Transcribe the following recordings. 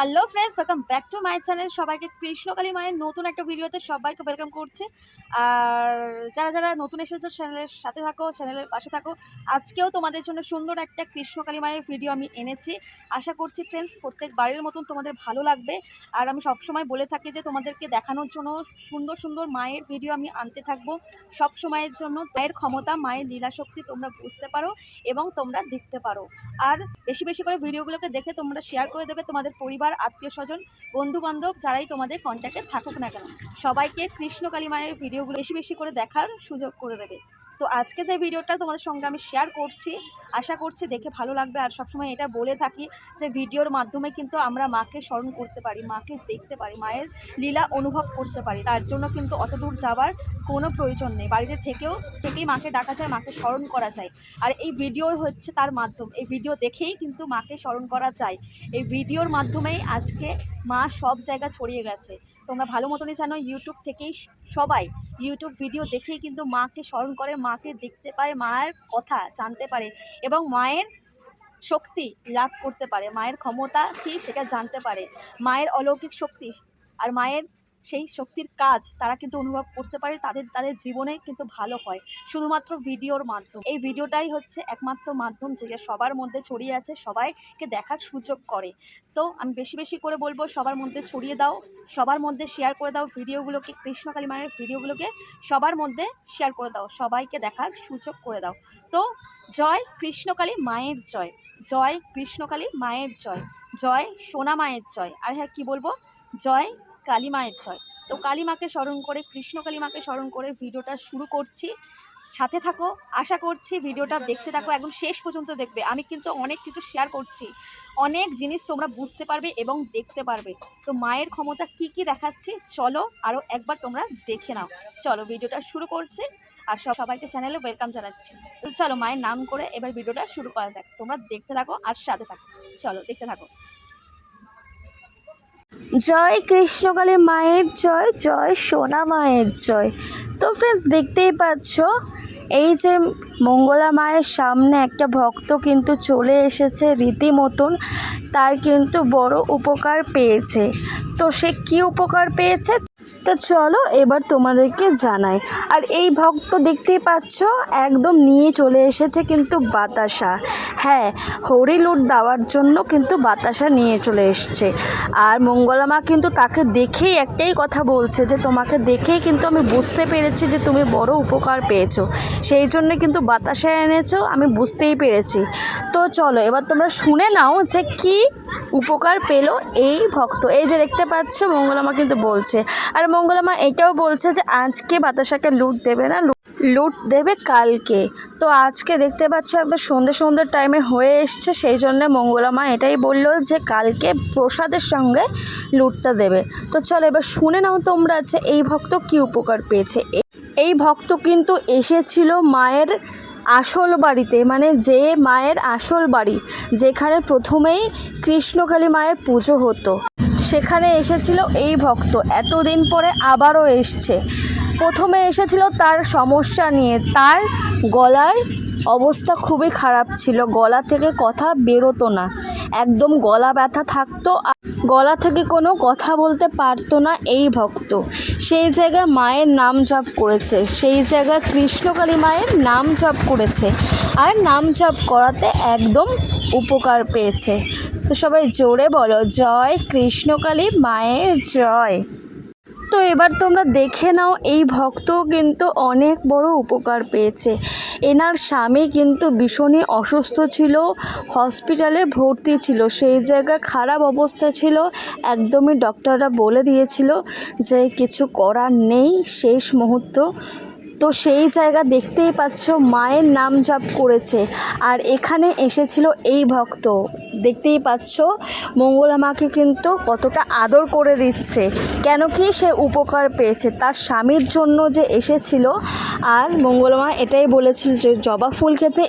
Hello friends welcome back to my channel সবাইকে কৃষ্ণকালী মায়ের নতুন একটা ভিডিওতে সবাইকে ওয়েলকাম করছি। আর যারা যারা নতুন এসেছ চ্যানেলের সাথে থাকো চ্যানেলের পাশে থাকো, আজকেও তোমাদের জন্য সুন্দর একটা কৃষ্ণকালী মায়ের ভিডিও আমি এনেছি। আশা করছি ফ্রেন্ডস প্রত্যেক বাড়ির মতন তোমাদের ভালো লাগবে। আর আমি সবসময় বলে থাকি যে তোমাদেরকে দেখানোর জন্য সুন্দর সুন্দর মায়ের ভিডিও আমি আনতে থাকব। সব সময়ের জন্য মায়ের ক্ষমতা, মায়ের লীলা শক্তি তোমরা বুঝতে পারো এবং তোমরা দেখতে পারো। আর বেশি বেশি করে ভিডিওগুলোকে দেখে তোমরা শেয়ার করে দেবে তোমাদের পরিবার আত্মীয় স্বজন বন্ধুবান্ধব যারাই তোমাদের কন্ট্যাক্টে থাকুক না কেন, সবাইকে কৃষ্ণকালী মায়ের ভিডিওগুলো বেশি বেশি করে দেখার সুযোগ করে দেবে। তো আজকে যে ভিডিওটা তোমাদের সঙ্গে আমি শেয়ার করছি, আশা করছি দেখে ভালো লাগবে। আর সবসময় এটা বলে থাকি যে ভিডিওর মাধ্যমে কিন্তু আমরা মাকে স্মরণ করতে পারি, মাকে দেখতে পারি, মায়ের লীলা অনুভব করতে পারি। তার জন্য কিন্তু অত দূর যাওয়ার কোনো প্রয়োজন নেই। বাড়িতে থেকেও, থেকেই মাকে ডাকা যায়, মাকে স্মরণ করা যায়। আর এই ভিডিও হচ্ছে তার মাধ্যম। এই ভিডিও দেখেই কিন্তু মাকে স্মরণ করা যায়। এই ভিডিওর মাধ্যমেই আজকে মা সব জায়গা ছড়িয়ে গেছে। তোমরা ভালো মতনই জানো ইউটিউব থেকেই সবাই ইউটিউব ভিডিও দেখেই কিন্তু মাকে স্মরণ করে, মাকে দেখতে পায় মায়ের কথা জানতে পারে এবং মায়ের শক্তি লাভ করতে পারে, মায়ের ক্ষমতা কী সেটা জানতে পারে, মায়ের অলৌকিক শক্তি আর মায়ের সেই শক্তির কাজ তারা কিন্তু অনুভব করতে পারে, তাদের তাদের জীবনে কিন্তু ভালো হয়। শুধুমাত্র ভিডিওর মাধ্যম। এই ভিডিওটাই হচ্ছে একমাত্র মাধ্যম যেটা সবার মধ্যে ছড়িয়ে আছে, সবাইকে দেখার সুযোগ করে। তো আমি বেশি বেশি করে বলব, সবার মধ্যে ছড়িয়ে দাও, সবার মধ্যে শেয়ার করে দাও ভিডিওগুলোকে কৃষ্ণকালী মায়ের ভিডিওগুলোকে সবার মধ্যে শেয়ার করে দাও, সবাইকে দেখার সুযোগ করে দাও। তো জয় কৃষ্ণকালী মায়ের জয় জয় কৃষ্ণকালী মায়ের জয় জয় সোনা মায়ের জয়। আর হ্যাঁ কি বলব? জয় কালী মায়ের জয় তো কালী মাকে স্মরণ করে, কৃষ্ণ কালী মাকে স্মরণ করে ভিডিওটা শুরু করছি। সাথে থাকো, আশা করছি ভিডিওটা দেখতে থাকো, একদম শেষ পর্যন্ত দেখবে। আমি কিন্তু অনেক কিছু শেয়ার করছি। অনেক জিনিস তোমরা বুঝতে পারবে এবং দেখতে পারবে। তো মায়ের ক্ষমতা কি কি দেখাচ্ছি, চলো আরও একবার তোমরা দেখে নাও। চলো ভিডিওটা শুরু করছে আর সব সবাইকে চ্যানেলে ওয়েলকাম জানাচ্ছি। চলো মায়ের নাম করে এবার ভিডিওটা শুরু করা যাক। তোমরা দেখতে থাকো আর সাথে থাকো। চলো দেখতে থাকো। জয় কৃষ্ণকালী মায়ের জয় জয় সোনা মায়ের জয়। তো ফ্রেন্ডস দেখতেই পাচ্ছ, এই যে মঙ্গলা মায়ের সামনে একটা ভক্ত কিন্তু চলে এসেছে রীতিমতন, তার কিন্তু বড় উপকার পেয়েছে। তো সে কি উপকার পেয়েছে? তো চলো এবার তোমাদেরকে জানাই। আর এই ভক্ত দেখতেই পাচ্ছ, একদম নিয়ে চলে এসেছে কিন্তু বাতাসা। হ্যাঁ হরিলুট দেওয়ার জন্য কিন্তু বাতাসা নিয়ে চলে এসছে। আর মঙ্গলা মা কিন্তু তাকে দেখেই একটাই কথা বলছে যে, তোমাকে দেখেই কিন্তু আমি বুঝতে পেরেছি যে, তুমি বড় উপকার পেয়েছ। সেই জন্য কিন্তু বাতাসা এনেছো, আমি বুঝতেই পেরেছি। তো চলো, এবার তোমরা শুনে নাও যে, কি উপকার পেল এই ভক্ত। এই যে দেখতে পাচ্ছ মঙ্গলামা কিন্তু বলছে। আর মঙ্গলামা এটাও বলছে যে, আজকে বাতাসাকে লুট দেবে না লুট- দেবে কালকে। তো আজকে দেখতে পাচ্ছ একবার সন্ধ্যে সন্ধ্যের টাইমে হয়ে এসছে, সেই জন্য মঙ্গলামা এটাই বলল যে কালকে প্রসাদের সঙ্গে লুটটা দেবে। তো চলো এবার শুনে নাও তোমরা যে এই ভক্ত কি উপকার পেয়েছে। এই ভক্ত কিন্তু এসেছিল মায়ের আসল বাড়িতে মানে যে মায়ের আসল বাড়ি, যেখানে প্রথমেই কৃষ্ণকালী মায়ের পুজো হতো। সেখানে এসেছিল এই ভক্ত, এতদিন পরে আবারও এসছে। প্রথমে এসেছিল তার সমস্যা নিয়ে। তার গলার অবস্থা খুবই খারাপ ছিল। গলা থেকে কথা বেরোতো না। একদম গলা ব্যথা থাকতো আর গলা থেকে কোনো কথা বলতে পারতো না এই ভক্ত। সেই জায়গায় মায়ের নাম জপ করেছে। সেই জায়গায় কৃষ্ণকালী মায়ের নাম জপ করেছে। আর নাম জপ করাতে একদম উপকার পেয়েছে। তো সবাই জোরে বলো, জয় কৃষ্ণকালী মায়ের জয়। তো এবার তোমরা দেখে নাও, এই ভক্ত কিন্তু অনেক বড় উপকার পেয়েছে। এনার স্বামী কিন্তু ভীষণই অসুস্থ ছিল, হসপিটালে ভর্তি ছিল। সেই জায়গায় খারাপ অবস্থা ছিল, একদমই ডক্টররা বলে দিয়েছিল যে কিছু করার নেই, শেষ মুহূর্ত। তো সেই জায়গা দেখতেই পাচ্ছ মায়ের নাম জপ করেছে। আর এখানে এসেছিল এই ভক্ত। দেখতেই পাচ্ছ মঙ্গলা মাকে কিন্তু কতটা আদর করে দিচ্ছে। কেন কি সে উপকার পেয়েছে, তার স্বামীর জন্য যে এসেছিল। আর মঙ্গলমা এটাই বলেছিল যে জবা ফুল খেতে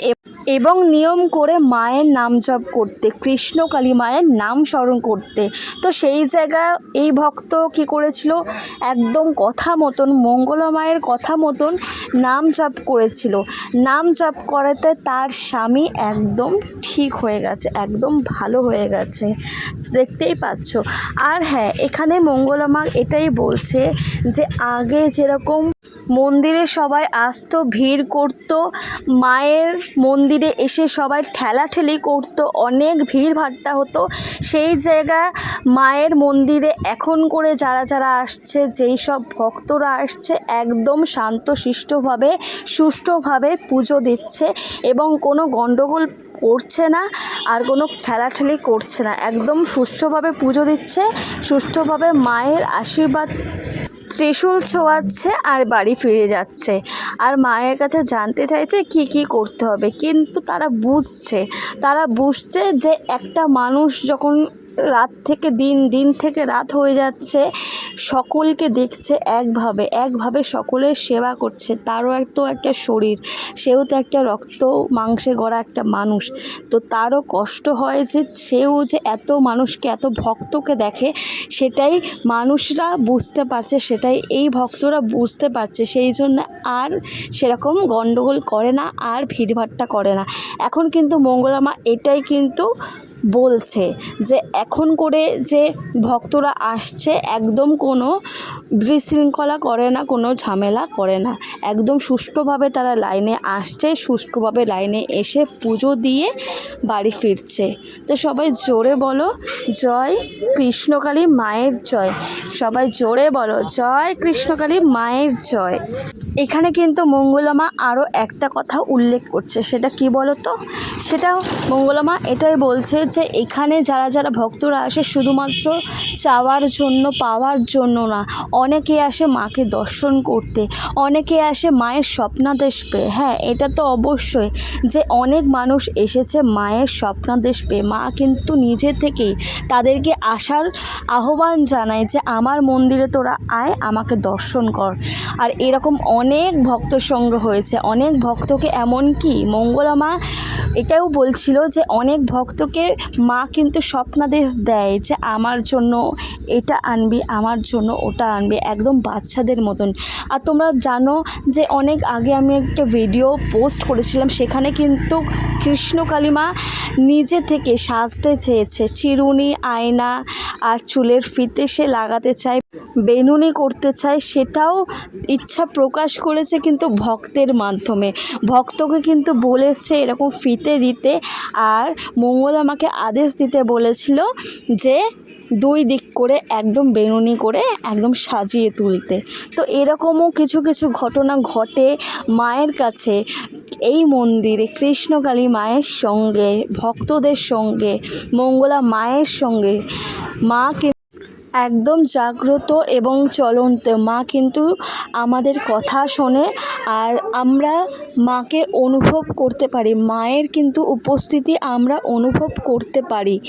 এবং নিয়ম করে মায়ের নাম জপ করতে, কৃষ্ণ কালী মায়ের নাম স্মরণ করতে। তো সেই জায়গায় এই ভক্ত কী করেছিল? একদম কথা মতন, মঙ্গলা মায়ের কথা মতন নাম জপ করেছিল। নাম জপ করাতে তার স্বামী একদম ঠিক হয়ে গেছে, একদম ভালো হয়ে গেছে। দেখতেই পাচ্ছ। আর হ্যাঁ এখানে মঙ্গলা মা এটাই বলছে যে আগে যেরকম মন্দিরে সবাই আসতো, ভিড় করতো, মায়ের মন্দিরে এসে সবাই ঠেলাঠেলি করতো, অনেক ভিড় ভাট্টা হতো। সেই জায়গায় মায়ের মন্দিরে এখন করে যারা যারা আসছে, যেই সব ভক্তরা আসছে, একদম শান্ত শান্তশিষ্টভাবে, সুষ্ঠুভাবে পুজো দিচ্ছে এবং কোনো গণ্ডগোল করছে না আর কোনো ঠেলাঠেলি করছে না। একদম সুষ্ঠুভাবে পুজো দিচ্ছে, সুষ্ঠুভাবে মায়ের আশীর্বাদ ত্রিশূল ছোঁয়াচ্ছে আর বাড়ি ফিরে যাচ্ছে। আর মায়ের কাছে জানতে চাইছে কি কি করতে হবে। কিন্তু তারা বুঝছে তারা বুঝছে যে একটা মানুষ যখন রাত থেকে দিন দিন থেকে রাত হয়ে যাচ্ছে। সকলকে দেখছে একভাবে একভাবে সকলের সেবা করছে। তারও তো একটা শরীর, সেও তো একটা রক্ত মাংসে গড়া একটা মানুষ। তো তারও কষ্ট হয় যে সেও যে এত মানুষকে, এত ভক্তকে দেখে, সেটাই মানুষরা বুঝতে পারছে, সেটাই এই ভক্তরা বুঝতে পারছে। সেই জন্য আর সেরকম গণ্ডগোল করে না, আর ভিড়ভাট্টা করে না। এখন কিন্তু মঙ্গলামা এটাই কিন্তু বলছে যে এখন করে যে ভক্তরা আসছে, একদম কোনো বিশৃঙ্খলা করে না, কোনো ঝামেলা করে না। একদম সুষ্ঠুভাবে তারা লাইনে আসছে, সুষ্ঠুভাবে লাইনে এসে পুজো দিয়ে বাড়ি ফিরছে। তো সবাই জোরে বলো, জয় কৃষ্ণকালী মায়ের জয়। সবাই জোরে বলো, জয় কৃষ্ণকালী মায়ের জয়। এখানে কিন্তু মঙ্গলমা আরও একটা কথা উল্লেখ করছে। সেটা কি বলো তো সেটা মঙ্গলামা এটাই বলছে যে, এখানে যারা যারা ভক্তরা আসে শুধুমাত্র চাওয়ার জন্য, পাওয়ার জন্য না, অনেকে আসে মাকে দর্শন করতে, অনেকে আসে মায়ের স্বপ্নাদেশ পেয়ে। হ্যাঁ এটা তো অবশ্যই যে, অনেক মানুষ এসেছে মায়ের স্বপ্নাদেশ পেয়ে। মা কিন্তু নিজে থেকেই তাদেরকে আসার আহ্বান জানায় যে, আমার মন্দিরে তোরা আয়, আমাকে দর্শন কর। আর এরকম অনেক ভক্ত সংগ্রহ হয়েছে, অনেক ভক্তকে এমন কি মঙ্গলা মা এটাও বলছিল যে অনেক ভক্তকে মা কিন্তু স্বপ্নাদেশ দেয় যে আমার জন্য এটা আনবি, আমার জন্য ওটা আনবি, একদম বাচ্চাদের মতন। আর তোমরা জানো যে অনেক আগে আমি একটা ভিডিও পোস্ট করেছিলাম, সেখানে কিন্তু কৃষ্ণ কালিমা নিজে থেকে সাজতে চেয়েছে। চিরুনি, আয়না আর চুলের ফিতে সে লাগাতে চায় বেনুনি করতে চায় সেটাও ইচ্ছা প্রকাশ করেছে কিন্তু ভক্তের মাধ্যমে। ভক্তকে কিন্তু বলেছে এরকম ফিতে দিতে আর মঙ্গল আমাকে আদেশ দিতে বলেছিল যে দুই দিক করে একদম বেনুনি করে একদম সাজিয়ে তুলতে। তো এরকমও কিছু কিছু ঘটনা ঘটে মায়ের কাছে। এই মন্দিরে কৃষ্ণকালী মায়ের সঙ্গে, ভক্তদের সঙ্গে, মঙ্গলা মায়ের সঙ্গে মা কিন্তু একদম জাগ্রত এবং চলন্ত। মা কিন্তু আমাদের কথা শোনে আর আমরা মাকে অনুভব করতে পারি। মায়ের কিন্তু উপস্থিতি আমরা অনুভব করতে পারি।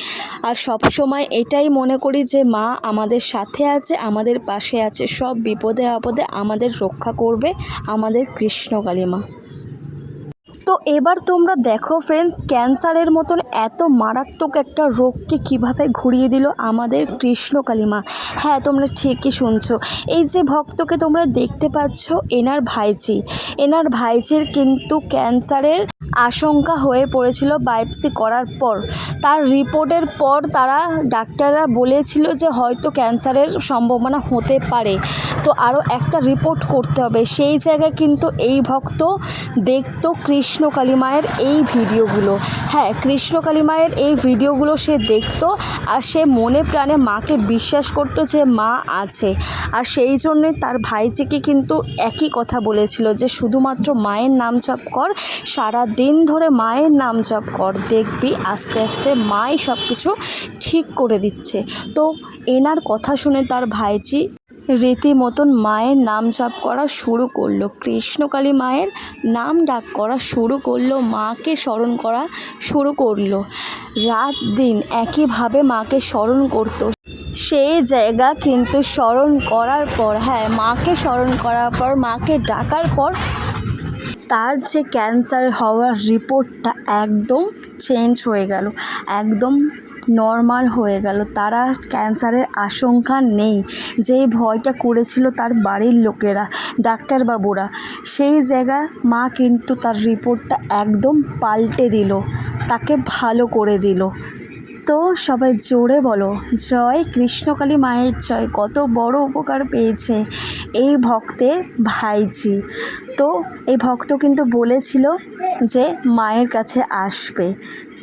আর সব সময় এটাই মনে করি যে মা আমাদের সাথে আছে, আমাদের পাশে আছে। সব বিপদে আপদে আমাদের রক্ষা করবে আমাদের কৃষ্ণকালী মা। তো এবার তোমরা দেখো ফ্রেন্ডস ক্যান্সারের মতন এত মারাত্মক একটা রোগকে কীভাবে ঘুরিয়ে দিল আমাদের কৃষ্ণ কালিমা হ্যাঁ তোমরা ঠিকই শুনছো। এই যে ভক্তকে তোমরা দেখতে পাচ্ছ, এনার ভাইজি এনার ভাইজির কিন্তু ক্যান্সারের আশঙ্কা হয়ে পড়েছিল বায়োপসি করার পর। তার রিপোর্টের পর তারা ডাক্তাররা বলেছিল যে হয়তো ক্যান্সারের সম্ভাবনা হতে পারে। তো আরও একটা রিপোর্ট করতে হবে। সেই জায়গায় কিন্তু এই ভক্ত দেখতো কৃষ্ণ কালী মায়ের এই ভিডিওগুলো। হ্যাঁ কৃষ্ণ কালী মায়ের এই ভিডিওগুলো সে দেখতো আর সে মনে প্রাণে মাকে বিশ্বাস করতো যে মা আছে। আর সেই জন্যে তার ভাইজিকে কিন্তু একই কথা বলেছিল যে শুধুমাত্র মায়ের নাম জপ কর, সারা দিন ধরে মায়ের নাম জপ কর, দেখবি আস্তে আস্তে মাই সব কিছু ঠিক করে দিচ্ছে। তো এনার কথা শুনে তার ভাইজি রীতিমতন মায়ের নাম জপ করা শুরু করল। কৃষ্ণকালী মায়ের নাম ডাক করা শুরু করল, মাকে স্মরণ করা শুরু করল। রাত দিন একইভাবে মাকে স্মরণ করতো। সেই জায়গা কিন্তু স্মরণ করার পর হ্যাঁ মাকে স্মরণ করার পর, মাকে ডাকার পর তার যে ক্যান্সার হওয়ার রিপোর্টটা একদম চেঞ্জ হয়ে গেল, একদম নর্মাল হয়ে গেল। তার ক্যান্সারের আশঙ্কা নেই যে ভয়টা করেছিল তার বাড়ির লোকেরা, ডাক্তারবাবুরা। সেই জায়গায় মা কিন্তু তার রিপোর্টটা একদম পাল্টে দিল, তাকে ভালো করে দিল। তো সবাই জোরে বলো, জয় কৃষ্ণকালী মায়ের জয়, কত বড় উপকার পেয়েছে এই ভক্তের ভাইজি। তো এই ভক্ত কিন্তু বলেছিল যে মায়ের কাছে আসবে।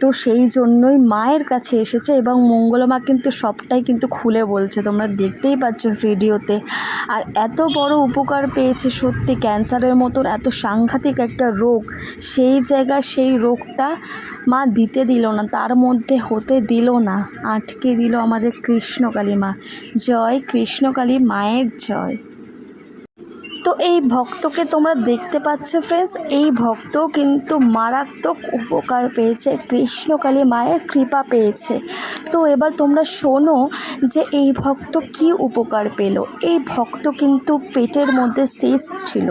তো সেই জন্যই মায়ের কাছে এসেছে এবং মঙ্গলমা কিন্তু সবটাই কিন্তু খুলে বলছে। তোমরা দেখতেই পাচ্ছ ভিডিওতে। আর এত বড় উপকার পেয়েছে সত্যি ক্যান্সারের মতন, এত সাংঘাতিক একটা রোগ। সেই জায়গায় সেই রোগটা মা দিতে দিল না, তার মধ্যে হতে দিল না, আটকে দিল আমাদের কৃষ্ণকালী মা। জয় কৃষ্ণকালী মায়ের জয়। তো এই ভক্তকে তোমরা দেখতে পাচ্ছ ফ্রেন্ডস এই ভক্ত কিন্তু মারাত্মক উপকার পেয়েছে, কৃষ্ণকালী মায়ের কৃপা পেয়েছে। তো এবার তোমরা শোনো যে এই ভক্ত কি উপকার পেল। এই ভক্ত কিন্তু পেটের মধ্যে শেষ ছিল।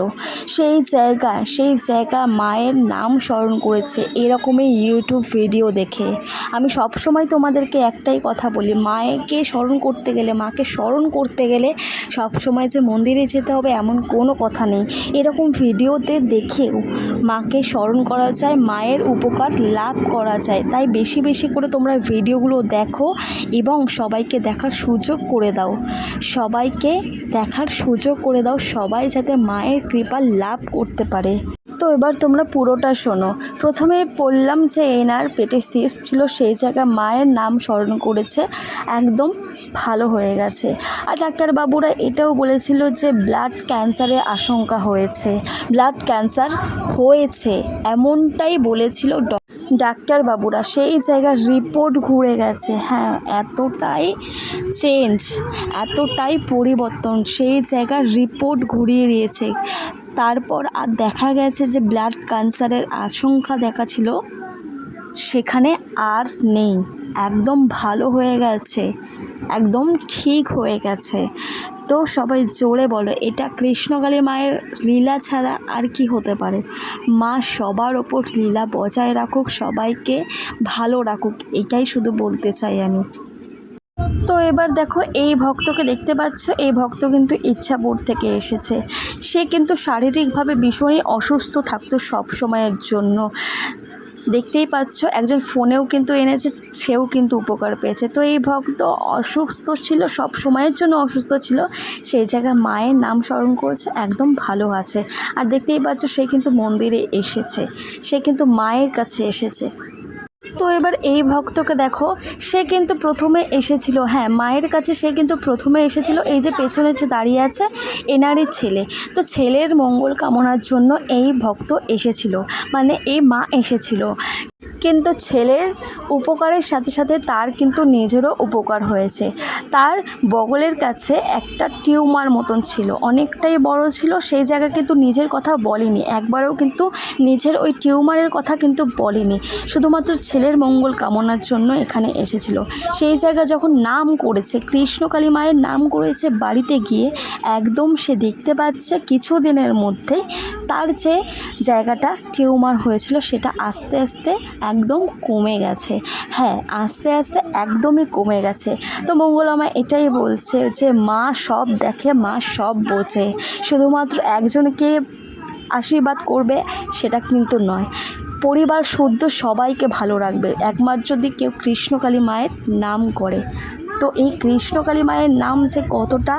সেই জায়গা সেই জায়গা মায়ের নাম স্মরণ করেছে। এরকমই ইউটিউব ভিডিও দেখে। আমি সব সময় তোমাদেরকে একটাই কথা বলি মায়েরকে স্মরণ করতে গেলে, মাকে স্মরণ করতে গেলে সব সময় যে মন্দিরে যেতে হবে এমন কোনো কথা নেই। এরকম ভিডিওতে দেখেও মাকে স্মরণ করা যায়, মায়ের উপকার লাভ করা যায়। তাই বেশি বেশি করে তোমরা ভিডিওগুলো দেখো এবং সবাইকে দেখার সুযোগ করে দাও। সবাইকে দেখার সুযোগ করে দাও, সবাই যাতে মায়ের কৃপা লাভ করতে পারে। তো এবার তোমরা পুরোটা শোনো। প্রথমে বললাম যে এনার পেটে সিস্ট ছিল, সেই জায়গায় মায়ের নাম স্মরণ করেছে। একদম ভালো হয়ে গেছে। আর ডাক্তারবাবুরা এটাও বলেছিল যে ব্লাড ক্যান্সারের আশঙ্কা হয়েছে। ব্লাড ক্যান্সার হয়েছে, এমনটাই বলেছিল ডাক্তারবাবুরা। সেই জায়গার রিপোর্ট ঘুরে গেছে। হ্যাঁ এতটাই চেঞ্জ এতটাই পরিবর্তন সেই জায়গার রিপোর্ট ঘুরিয়ে দিয়েছে। তারপর আর দেখা গেছে যে ব্লাড ক্যান্সারের আশঙ্কা দেখা ছিল, সেখানে আর নেই। একদম ভালো হয়ে গেছে, একদম ঠিক হয়ে গেছে। তো সবাই জোরে বলো, এটা কৃষ্ণকালী মায়ের লীলা ছাড়া আর কি হতে পারে? মা সবার ওপর লীলা বজায় রাখুক, সবাইকে ভালো রাখুক, এটাই শুধু বলতে চাই আমি। তো এবার দেখো, এই ভক্তকে দেখতে পাচ্ছ, এই ভক্ত কিন্তু ইচ্ছাপুর থেকে এসেছে। সে কিন্তু শারীরিকভাবে ভীষণই অসুস্থ থাকতো সব সময়ের জন্য। দেখতেই পাচ্ছ, একজন ফোনেও কিন্তু এনেছে, সেও কিন্তু উপকার পেয়েছে। তো এই ভক্ত অসুস্থ ছিল, সব সময়ের জন্য অসুস্থ ছিল। সেই জায়গায় মায়ের নাম স্মরণ করেছে, একদম ভালো আছে। আর দেখতেই পাচ্ছ, সে কিন্তু মন্দিরে এসেছে। সে কিন্তু মায়ের কাছে এসেছে। তো এবার এই ভক্তকে দেখো, সে কিন্তু প্রথমে এসেছিল হ্যাঁ মায়ের কাছে সে কিন্তু প্রথমে এসেছিল, এই যে পেছনে যে দাঁড়িয়ে আছে এনারই ছেলে। তো ছেলের মঙ্গল কামনার জন্য এই ভক্ত এসেছিল মানে এই মা এসেছিল। কিন্তু ছেলের উপকারের সাথে সাথে তার কিন্তু নিজেরও উপকার হয়েছে। তার বগলের কাছে একটা টিউমার মতন ছিল। অনেকটাই বড় ছিল, সেই জায়গা কিন্তু নিজের কথা বলেনি। একবারও কিন্তু নিজের ওই টিউমারের কথা কিন্তু বলেনি। শুধুমাত্র ছেলের মঙ্গল কামনার জন্য এখানে এসেছিল। সেই জায়গা যখন নাম করেছে কৃষ্ণকালী মায়ের নাম করেছে বাড়িতে গিয়ে একদম সে দেখতে পাচ্ছে কিছু দিনের মধ্যে তার যে জায়গাটা টিউমার হয়েছিল সেটা আস্তে আস্তে একদম কমে গেছে। হ্যাঁ আস্তে আস্তে একদমই কমে গেছে। তো মঙ্গলামা এটাই বলছে যে, মা সব দেখে, মা সব বোঝে। শুধুমাত্র একজনকে আশীর্বাদ করবে, সেটা কিন্তু নয়। পরিবার শুদ্ধ সবাইকে ভালো রাখবে। একমাত্র যদি কেউ কৃষ্ণকালী মায়ের নাম করে। তো এই কৃষ্ণকালী মায়ের নাম যে কতটা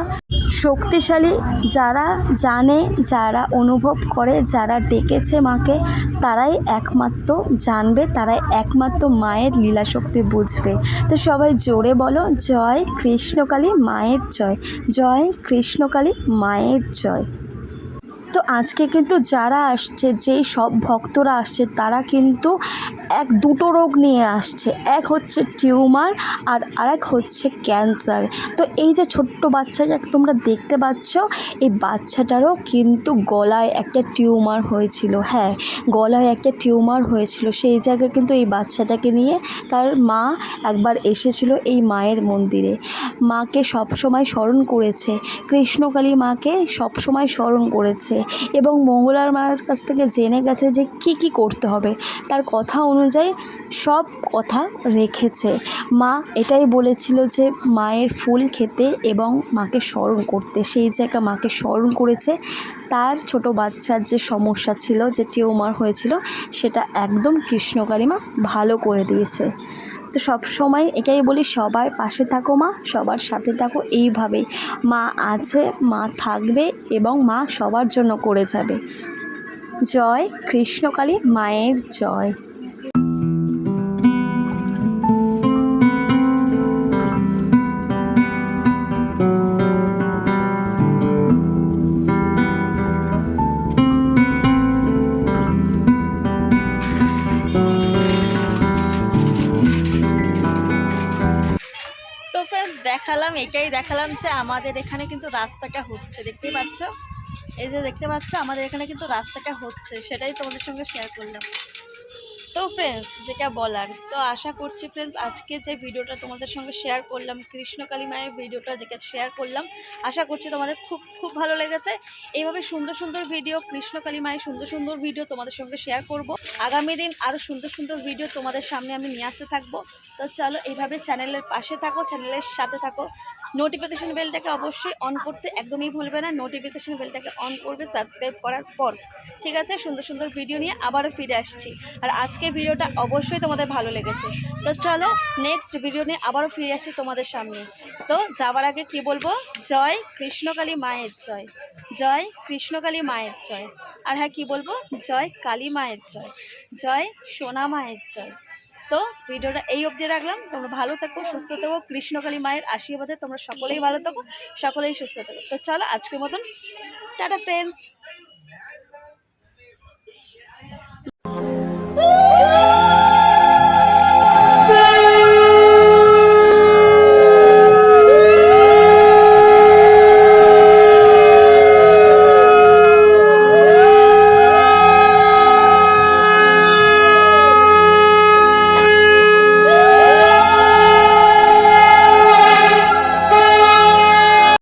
শক্তিশালী, যারা জানে, যারা অনুভব করে, যারা ডেকেছে মাকে, তারাই একমাত্র জানবে, তারাই একমাত্র মায়ের লীলা শক্তি বুঝবে। তো সবাই জোরে বলো, জয় কৃষ্ণকালী মায়ের জয় জয় কৃষ্ণকালী মায়ের জয়। তো আজকে কিন্তু যারা আসছে, যেই সব ভক্তরা আসছে, তারা কিন্তু এক দুটো রোগ নিয়ে আসছে। এক হচ্ছে টিউমার আর আরেক হচ্ছে ক্যান্সার। তো এই যে ছোট্ট বাচ্চা যাকে তোমরা দেখতে পাচ্ছ, এই বাচ্চাটারও কিন্তু গলায় একটা টিউমার হয়েছিল। হ্যাঁ গলায় একটা টিউমার হয়েছিল। সেই জায়গায় কিন্তু এই বাচ্চাটাকে নিয়ে তার মা একবার এসেছিল এই মায়ের মন্দিরে। মাকে সব সময় স্মরণ করেছে। কৃষ্ণকালী মাকে সব সময় স্মরণ করেছে। এবং মঙ্গলার মায়ের কাছ থেকে জেনে গেছে যে কি কি করতে হবে। তার কথা অনুযায়ী সব কথা রেখেছে। মা এটাই বলেছিল যে মায়ের ফুল খেতে এবং মাকে স্মরণ করতে। সেই জায়গা মাকে স্মরণ করেছে। তার ছোট বাচ্চার যে সমস্যা ছিল, যে টিউমার হয়েছিল, সেটা একদম কৃষ্ণকালী মা ভালো করে দিয়েছে। তো সব সময় এটাই বলি, সবার পাশে থাকো মা, সবার সাথে থাকো। এইভাবেই মা আছে, মা থাকবে এবং মা সবার জন্য করে যাবে। জয় কৃষ্ণকালী, মায়ের জয়। দেখালাম, এটাই দেখালাম যে আমাদের এখানে কিন্তু রাস্তাটা হচ্ছে। দেখতেই পাচ্ছ? এই যে দেখতে পাচ্ছ, আমাদের এখানে কিন্তু রাস্তাটা হচ্ছে। সেটাই তোমাদের সঙ্গে শেয়ার করলাম। তো ফ্রেন্ডস যেটা বলার, তো আশা করছি ফ্রেন্ডস আজকে যে ভিডিওটা তোমাদের সঙ্গে শেয়ার করলাম, কৃষ্ণকালী মায়ের ভিডিওটা যেটা শেয়ার করলাম, আশা করছি তোমাদের খুব খুব ভালো লেগেছে। এইভাবে সুন্দর সুন্দর ভিডিও কৃষ্ণকালী মায়ের সুন্দর সুন্দর ভিডিও তোমাদের সঙ্গে শেয়ার করব। আগামী দিন আরও সুন্দর সুন্দর ভিডিও তোমাদের সামনে আমি নিয়ে আসতে থাকব। তো চলো এইভাবে চ্যানেলের পাশে থাকো, চ্যানেলের সাথে থাকো। নোটিফিকেশান বেলটাকে অবশ্যই অন করতে একদমই ভুলবে না। নোটিফিকেশান বেলটাকে অন করবে সাবস্ক্রাইব করার পর। ঠিক আছে? সুন্দর সুন্দর ভিডিও নিয়ে আবারও ফিরে আসছি। আর আজকে ভিডিওটা অবশ্যই তোমাদের ভালো লেগেছে। তো চলো নেক্সট ভিডিও নিয়ে আবারও ফিরে আসছি তোমাদের সামনে। তো যাওয়ার আগে কি বলব? জয় কৃষ্ণকালী মায়ের জয়। জয় কৃষ্ণকালী মায়ের জয়। আর হ্যাঁ কি বলব? জয় কালী মায়ের জয়। জয় সোনা মায়ের জয়। তো ভিডিওটা এই অবধি রাখলাম। তোমরা ভালো থাকো, সুস্থ থাকো। কৃষ্ণকালী মায়ের আশীর্বাদে তোমরা সকলেই ভালো থাকো, সকলেই সুস্থ থাকো। তো চলো আজকের মতন, টাটা ফ্রেন্ডস